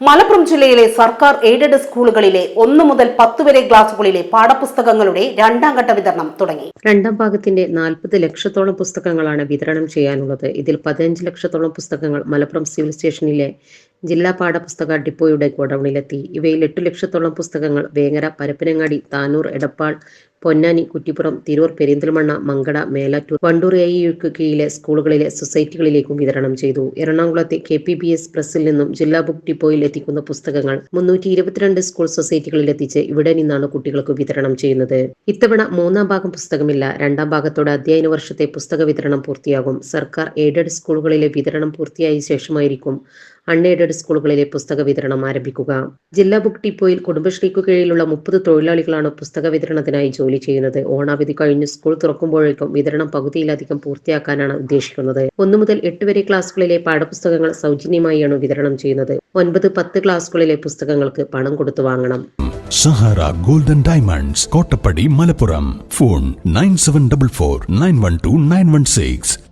മലപ്പുറം ജില്ലയിലെ സർക്കാർ എയ്ഡഡ് സ്കൂളുകളിലെ ഒന്ന് മുതൽ പത്ത് വരെ ക്ലാസുകളിലെ പാഠപുസ്തകങ്ങളുടെ രണ്ടാം ഘട്ട വിതരണം തുടങ്ങി. രണ്ടാം ഭാഗത്തിന്റെ നാൽപ്പത് ലക്ഷത്തോളം പുസ്തകങ്ങളാണ് വിതരണം ചെയ്യാനുള്ളത്. ഇതിൽ പതിനഞ്ച് ലക്ഷത്തോളം പുസ്തകങ്ങൾ മലപ്പുറം സിവിൽ സ്റ്റേഷനിലെ ജില്ലാ പാഠപുസ്തക ഡിപ്പോയുടെ ഗോഡൌണിലെത്തി. ഇവയിൽ എട്ടു ലക്ഷത്തോളം പുസ്തകങ്ങൾ വേങ്ങര പരപ്പനങ്ങാടി താനൂർ എടപ്പാൾ പൊന്നാനി കുറ്റിപ്പുറം തിരൂർ പെരിന്തൽമണ്ണ മങ്കട മേലാറ്റൂർ വണ്ടൂർ എ യുക്ക് കീഴിലെ സ്കൂളുകളിലെ സൊസൈറ്റികളിലേക്കും വിതരണം ചെയ്തു. എറണാകുളത്തെ കെ പി ബി എസ് പ്രസിൽ നിന്നും ജില്ലാ ബുക്ക് ഡിപ്പോയിൽ എത്തിക്കുന്ന പുസ്തകങ്ങൾ മുന്നൂറ്റി ഇരുപത്തിരണ്ട് സ്കൂൾ സൊസൈറ്റികളിൽ എത്തിച്ച് ഇവിടെ നിന്നാണ് കുട്ടികൾക്ക് വിതരണം ചെയ്യുന്നത്. ഇത്തവണ മൂന്നാം ഭാഗം പുസ്തകമില്ല. രണ്ടാം ഭാഗത്തോടെ അധ്യയന വർഷത്തെ പുസ്തക വിതരണം പൂർത്തിയാകും. സർക്കാർ എയ്ഡഡ് സ്കൂളുകളിലെ വിതരണം പൂർത്തിയായ ശേഷമായിരിക്കും അൺഎയ്ഡഡ് സ്കൂളുകളിലെ പുസ്തക വിതരണം ആരംഭിക്കുക. ജില്ലാ ബുക്ക് ഡിപ്പോയിൽ കുടുംബശ്രീക്കു കീഴിലുള്ള മുപ്പത് തൊഴിലാളികളാണ് പുസ്തക വിതരണത്തിനായി ജോലി ചെയ്യുന്നത്. ഓണാവധി കഴിഞ്ഞ് സ്കൂൾ തുറക്കുമ്പോഴേക്കും വിതരണം പകുതിയിലധികം പൂർത്തിയാക്കാനാണ് ഉദ്ദേശിക്കുന്നത്. ഒന്നു മുതൽ എട്ട് വരെ ക്ലാസുകളിലെ പാഠപുസ്തകങ്ങൾ സൗജന്യമായാണ് വിതരണം ചെയ്യുന്നത്. ഒൻപത് പത്ത് ക്ലാസുകളിലെ പുസ്തകങ്ങൾക്ക് പണം കൊടുത്തു വാങ്ങണം. Sahara golden diamonds Kottappadi Malappuram. Phone nine seven double four nine one two nine one six.